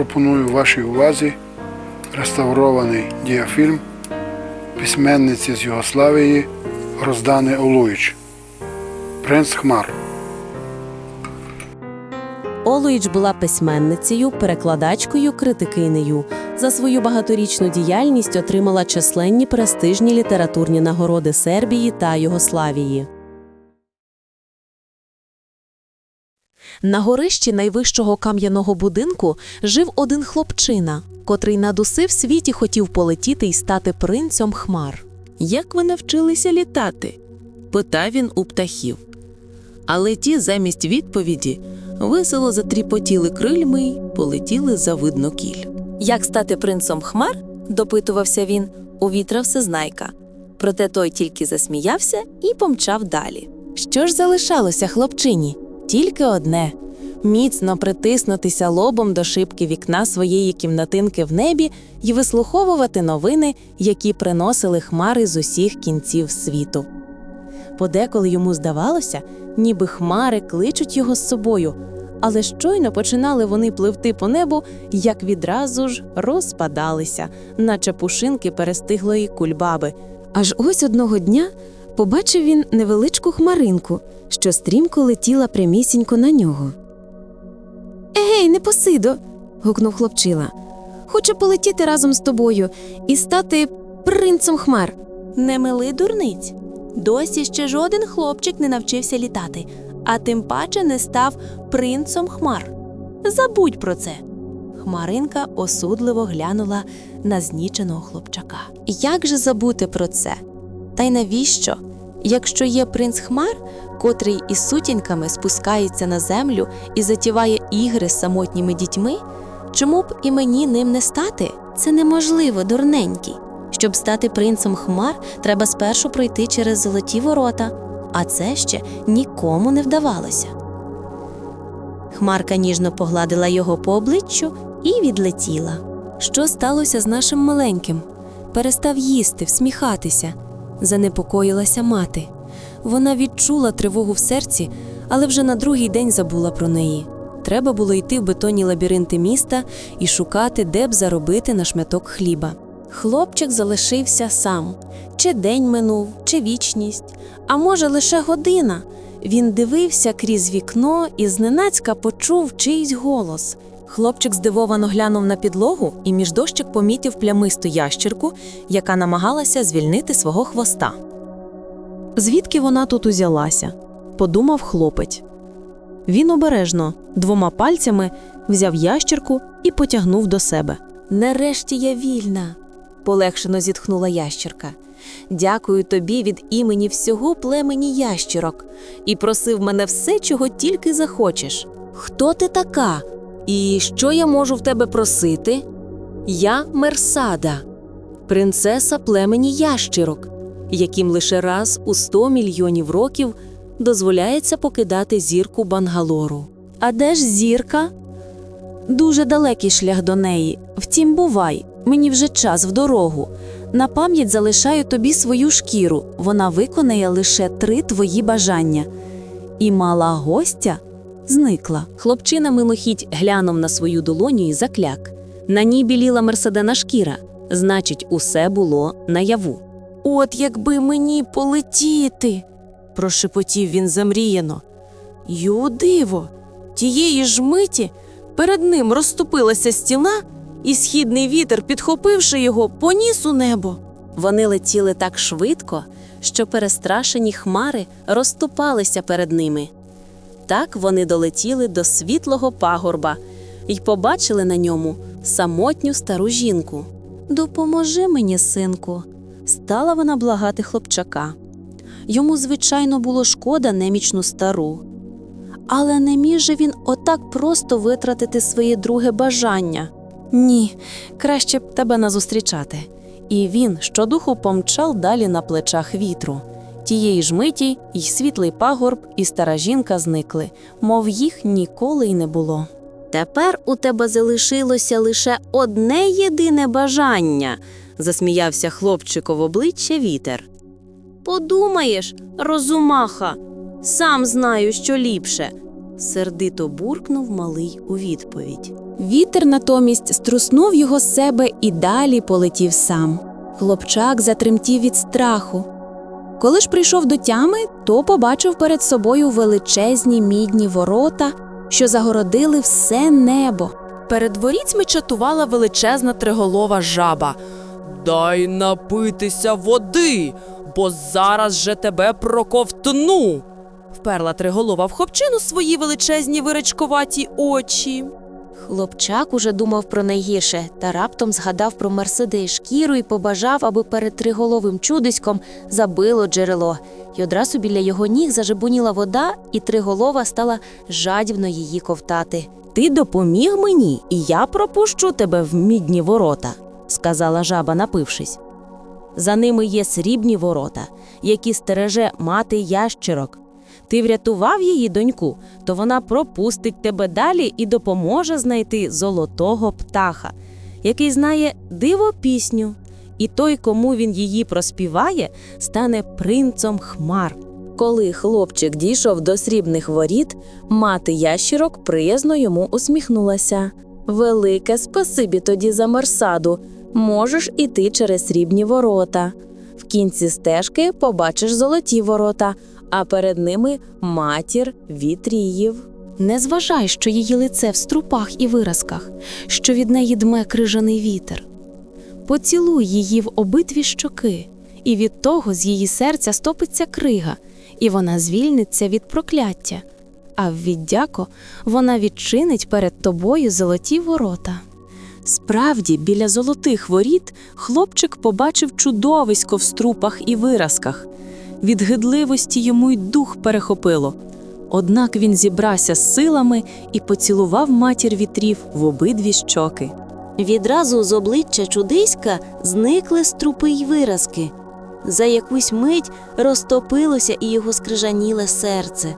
пропоную вашій увазі реставрований діафільм письменниці з Югославії Роздани Олуїч Принц Хмар. Олуїч була письменницею, перекладачкою, критикинею. За свою багаторічну діяльність отримала численні престижні літературні нагороди Сербії та Югославії. На горищі найвищого кам'яного будинку жив один хлопчина, котрий над усе в світі хотів полетіти і стати принцем хмар. Як ви навчилися літати? питав він у птахів. Але ті замість відповіді весело затріпотіли крильми й полетіли за видно кіль. Як стати принцом хмар? допитувався він, у вітра всезнайка. Проте той тільки засміявся і помчав далі. Що ж залишалося хлопчині? Тільки одне міцно притиснутися лобом до шибки вікна своєї кімнатинки в небі і вислуховувати новини, які приносили хмари з усіх кінців світу. Подеколи йому здавалося, ніби хмари кличуть його з собою, але щойно починали вони пливти по небу, як відразу ж розпадалися, наче пушинки перестиглої кульбаби. Аж ось одного дня побачив він невеличку хмаринку, що стрімко летіла прямісінько на нього. Егей, непосидо. гукнув хлопчила. Хочу полетіти разом з тобою і стати принцем хмар. Не мили дурниць. Досі ще жоден хлопчик не навчився літати, а тим паче не став принцом хмар. Забудь про це. Хмаринка осудливо глянула на зніченого хлопчака. Як же забути про це? Та й навіщо? Якщо є принц хмар, котрий із сутінками спускається на землю і затіває ігри з самотніми дітьми, чому б і мені ним не стати? Це неможливо, дурненький. Щоб стати принцем хмар, треба спершу пройти через золоті ворота, а це ще нікому не вдавалося. Хмарка ніжно погладила його по обличчю і відлетіла. Що сталося з нашим маленьким? Перестав їсти, всміхатися. Занепокоїлася мати. Вона відчула тривогу в серці, але вже на другий день забула про неї. Треба було йти в бетонні лабіринти міста і шукати, де б заробити на шматок хліба. Хлопчик залишився сам. Чи день минув, чи вічність, а може лише година. Він дивився крізь вікно і зненацька почув чийсь голос. Хлопчик здивовано глянув на підлогу і між дощик помітив плямисту ящірку, яка намагалася звільнити свого хвоста. Звідки вона тут узялася? подумав хлопець. Він обережно двома пальцями взяв ящірку і потягнув до себе. Нарешті я вільна, полегшено зітхнула ящірка. Дякую тобі від імені всього племені ящірок і просив мене все, чого тільки захочеш. Хто ти така? І що я можу в тебе просити? Я Мерсада, принцеса племені ящірок, яким лише раз у 100 мільйонів років дозволяється покидати зірку Бангалору. А де ж зірка? Дуже далекий шлях до неї. Втім, бувай, мені вже час в дорогу. На пам'ять залишаю тобі свою шкіру. Вона виконає лише три твої бажання. І мала гостя зникла. Хлопчина милохідь глянув на свою долоню і закляк. На ній біліла мерседена шкіра. Значить, усе було наяву. От якби мені полетіти, прошепотів він замріяно. Ю диво, тієї ж миті перед ним розступилася стіна, і східний вітер, підхопивши його, поніс у небо. Вони летіли так швидко, що перестрашені хмари розступалися перед ними. Так вони долетіли до світлого пагорба і побачили на ньому самотню стару жінку. Допоможи мені, синку, стала вона благати хлопчака. Йому, звичайно, було шкода немічну стару. Але не міг же він отак просто витратити своє друге бажання. Ні, краще б тебе назустрічати. І він щодуху помчав далі на плечах вітру. Тієї ж миті й світлий пагорб, і стара жінка зникли, мов їх ніколи й не було. Тепер у тебе залишилося лише одне єдине бажання, засміявся хлопчик в обличчя вітер. Подумаєш, розумаха, сам знаю, що ліпше, сердито буркнув малий у відповідь. Вітер натомість струснув його з себе і далі полетів сам. Хлопчак затремтів від страху. Коли ж прийшов до тями, то побачив перед собою величезні мідні ворота, що загородили все небо. Перед ворітьми чатувала величезна триголова жаба. Дай напитися води, бо зараз же тебе проковтну. Вперла триголова в хопчину свої величезні виречкуваті очі. Хлопчак уже думав про найгірше та раптом згадав про мерседей шкіру і побажав, аби перед триголовим чудиськом забило джерело. І одразу біля його ніг зажебоніла вода, і триголова стала жадібно її ковтати. Ти допоміг мені, і я пропущу тебе в мідні ворота, сказала жаба, напившись. За ними є срібні ворота, які стереже мати ящерок. Ти врятував її доньку, то вона пропустить тебе далі і допоможе знайти золотого птаха, який знає диво пісню. І той, кому він її проспіває, стане принцом хмар. Коли хлопчик дійшов до срібних воріт, мати ящірок приязно йому усміхнулася. Велике спасибі тоді за Мерсаду. Можеш іти через срібні ворота. В кінці стежки побачиш золоті ворота, а перед ними матір вітріїв. Не зважай, що її лице в струпах і виразках, що від неї дме крижаний вітер. Поцілуй її в обидві щоки, і від того з її серця стопиться крига, і вона звільниться від прокляття. А в віддяко вона відчинить перед тобою золоті ворота. Справді, біля золотих воріт хлопчик побачив чудовисько в струпах і виразках. Від гидливості йому й дух перехопило. Однак він зібрався з силами і поцілував матір вітрів в обидві щоки. Відразу з обличчя чудиська зникли струпи й виразки. За якусь мить розтопилося і його скрижаніле серце.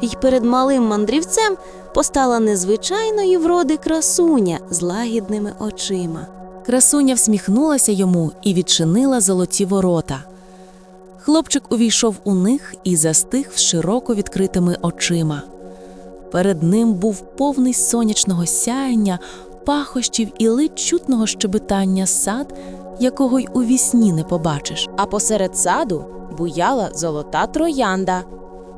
І перед малим мандрівцем постала незвичайної вроди красуня з лагідними очима. Красуня всміхнулася йому і відчинила золоті ворота. Хлопчик увійшов у них і застиг з широко відкритими очима. Перед ним був повний сонячного сяяння, пахощів і ледь чутного щебетання сад, якого й у вісні не побачиш. А посеред саду буяла золота троянда.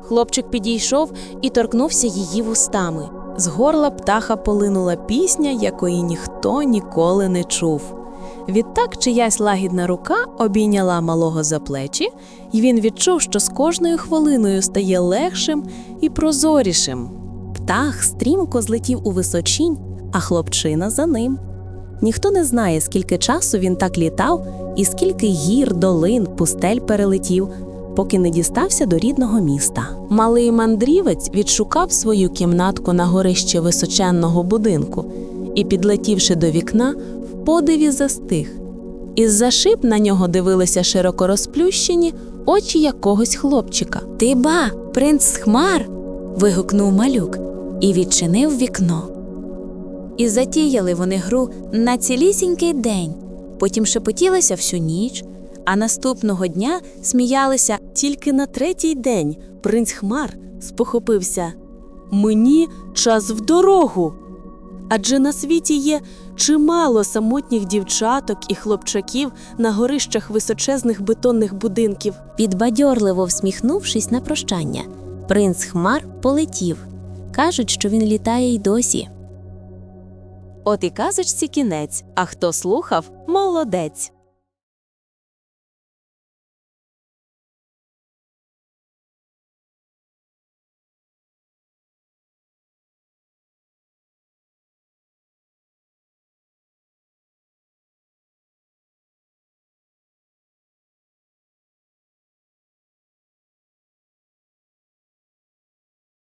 Хлопчик підійшов і торкнувся її вустами. З горла птаха полинула пісня, якої ніхто ніколи не чув. Відтак чиясь лагідна рука обійняла малого за плечі, і він відчув, що з кожною хвилиною стає легшим і прозорішим. Птах стрімко злетів у височінь, а хлопчина за ним. Ніхто не знає, скільки часу він так літав, і скільки гір, долин, пустель перелетів, поки не дістався до рідного міста. Малий мандрівець відшукав свою кімнатку на горищі височенного будинку і, підлетівши до вікна, в подиві застиг. Із-за шиб на нього дивилися широко розплющені очі якогось хлопчика. Ти ба, принц хмар. вигукнув малюк і відчинив вікно. І затіяли вони гру на цілісінький день, потім шепотілися всю ніч, а наступного дня сміялися Тільки на третій день принц Хмар спохопився. Мені час в дорогу. Адже на світі є чимало самотніх дівчаток і хлопчаків на горищах височезних бетонних будинків. Підбадьорливо всміхнувшись на прощання, принц Хмар полетів. Кажуть, що він літає й досі. От і казочці кінець, а хто слухав молодець.